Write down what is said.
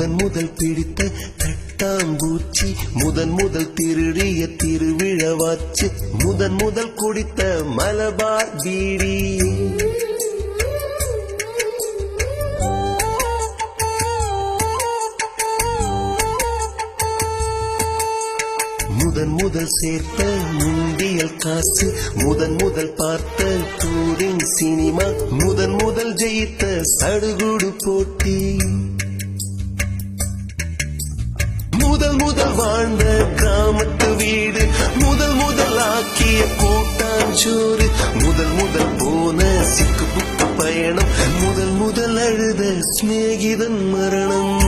முதன் முதல் பிடித்த தட்டாம்பூச்சி முதன் முதல் திருடிய திருவிழவாச்சு முதன் முதல் குடித்த மலபார் பீடி. முதன் முதல் சேர்த்த முந்தியல் காசு முதன் முதல் பார்த்த டூரிங் சினிமா முதன் முதல் ஜெயித்த சடுகுடு போட்டி. ஆக்கிய கூட்டாஞ்சோறு முதல் முதல் போன சிக்கு புக்கு பயணம். முதல் முதல் அழுத சிநேகிதன் மரணம்.